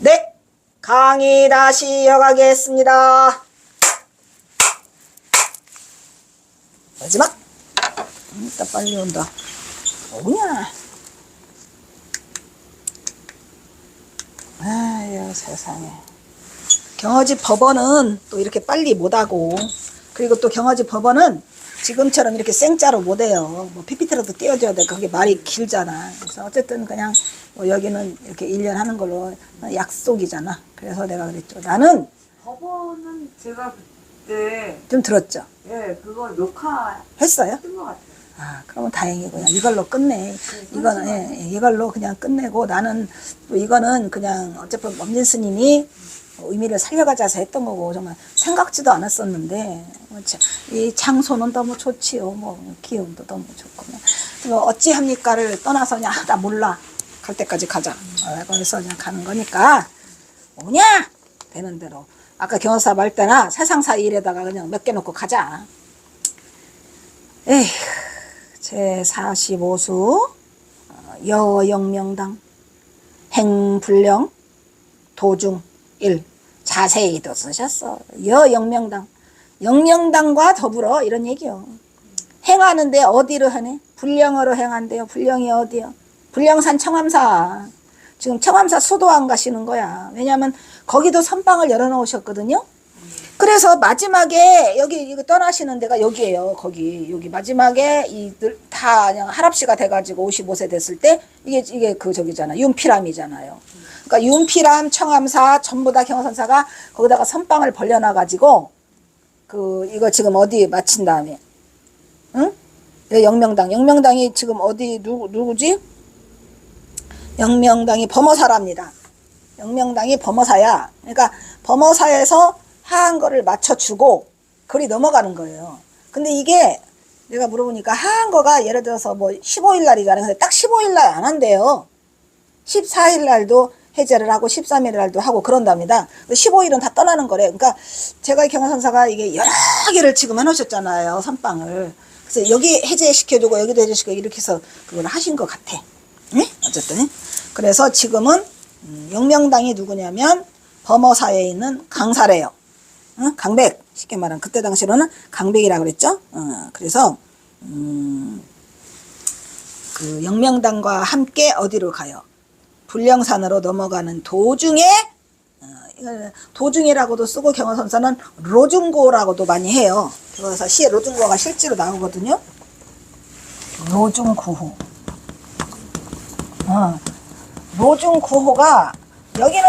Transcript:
네, 강의 다시 이어가겠습니다. 마지막. 음, 이따 빨리 온다. 뭐냐? 아유, 세상에. 경어지 법원은 또 이렇게 빨리 못하고, 그리고 또 경어지 법원은 지금처럼 이렇게 생짜로 못해요. 뭐 PPT라도 띄워줘야 돼. 그게 말이 길잖아. 그래서 어쨌든 그냥 뭐 여기는 이렇게 1년 하는 걸로 약속이잖아. 그래서 내가 그랬죠. 나는 법원은 제가 그때 좀 들었죠. 예 그거 녹화했던 했어요? 것 같아요. 아, 그러면 다행이고요. 이걸로 끝내. 이거는, 예, 예, 이걸로 그냥 끝내고 나는 또 이거는 그냥 어차피 범진 스님이 의미를 살려가자서 했던 거고 정말 생각지도 않았었는데 뭐 자- 이 장소는 너무 좋지요. 뭐 기운도 너무 좋고 뭐 어찌합니까를 떠나서 그냥 아, 나 몰라 갈 때까지 가자. 아, 그래서 그냥 가는 거니까 뭐냐 되는 대로 아까 경호사 말 때나 세상사 일에다가 그냥 몇 개 놓고 가자. 에휴. 제 45수 여영명당 행불령 도중 일 자세히도 쓰셨어. 여 영명당. 영명당과 더불어 이런 얘기요. 행하는데 어디로 하네? 불령으로 행한대요. 불령이 어디요? 불령산 청암사. 지금 청암사 수도 안 가시는 거야. 왜냐하면 거기도 선방을 열어놓으셨거든요 그래서 마지막에 여기 이거 떠나시는 데가 여기예요. 거기 여기 마지막에 이들 다 그냥 할아버지가 돼가지고 55세 됐을 때 이게 이게 그 저기잖아 윤피람이잖아요. 그러니까 윤피람 청암사 전부 다 경선사가 거기다가 선빵을 벌려놔가지고 그 이거 지금 어디 마친 다음에 응? 여기 영명당 영명당이 지금 어디 누구 누구지? 영명당이 범어사랍니다. 영명당이 범어사야. 그러니까 범어사에서 하한 거를 맞춰주고 글이 넘어가는 거예요. 근데 이게 내가 물어보니까 하한 거가 예를 들어서 뭐 15일 날이잖아요. 근데 딱 15일 날 안 한대요. 14일 날도 해제를 하고 13일 날도 하고 그런답니다. 15일은 다 떠나는 거래. 그러니까 제가 경선사가 이게 여러 개를 지금 해놓으셨잖아요. 선빵을. 그래서 여기 해제시켜주고 여기도 해제시키고 이렇게 해서 그걸 하신 것 같아. 응? 어쨌든. 그래서 지금은 음, 영명당이 누구냐면 범어사에 있는 강사래요. 어? 강백 쉽게 말하면 그때 당시로는 강백이라 그랬죠. 어, 그래서 음, 그 영명당과 함께 어디로 가요? 불령산으로 넘어가는 도중에 어, 도중이라고도 쓰고 경호선사는 로중고라고도 많이 해요. 그래서 시에 로중고가 실제로 나오거든요. 로중구호. 어, 로중구호가 여기는